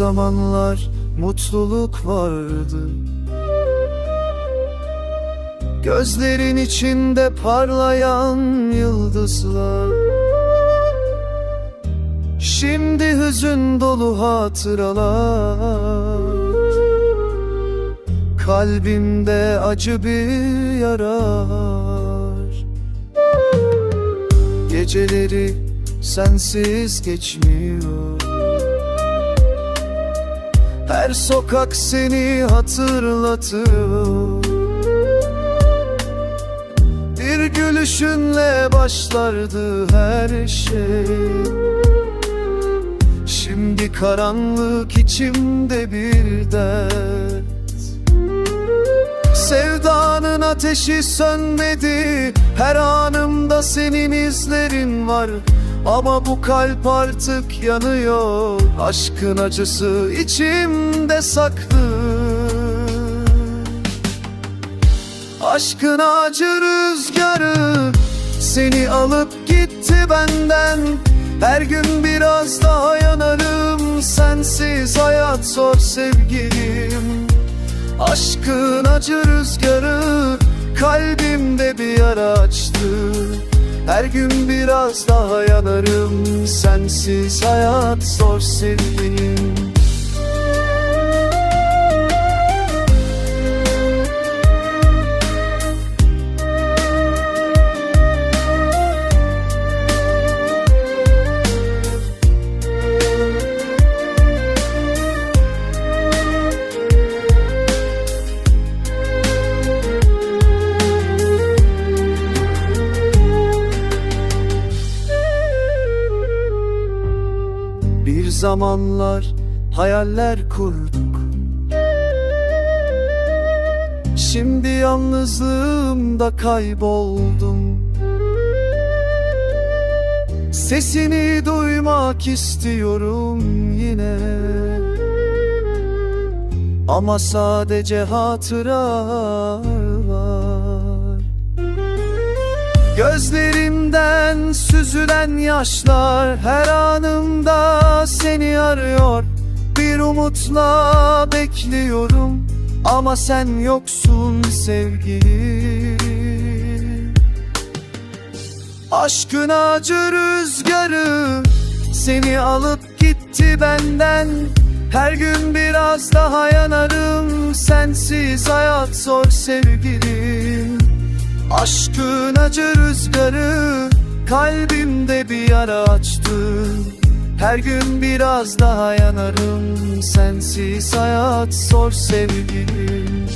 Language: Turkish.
zamanlar mutluluk vardı. Gözlerin içinde parlayan yıldızlar. Şimdi hüzün dolu hatıralar. Kalbimde acı bir yara var Geceleri sensiz geçmiyor Her sokak seni hatırlatıyor. Bir gülüşünle başlardı her şey. Şimdi karanlık içimde bir dert. Sevdanın ateşi sönmedi. Her anımda senin izlerin var Ama bu kalp artık yanıyor. Aşkın acısı içimde saklı. Aşkın acı rüzgarı Seni alıp gitti benden. Her gün biraz daha yanarım. Sensiz hayat zor sevgilim. Aşkın acı rüzgarı Kalbimde bir yara açtı Her gün biraz daha yanarım. Sensiz hayat zor sevgilim zamanlar hayaller kurduk. Şimdi yalnızlığımda kayboldum. Sesini duymak istiyorum yine. Ama sadece hatıralar Gözlerimden süzülen yaşlar Her anımda seni arıyor. Bir umutla bekliyorum Ama sen yoksun sevgilim. Aşkın acı rüzgarı Seni alıp gitti benden. Her gün biraz daha yanarım Sensiz hayat zor sevgilim Aşkın acı rüzgarı Kalbimde bir yara açtı. Her gün biraz daha yanarım Sensiz hayat zor sevgilim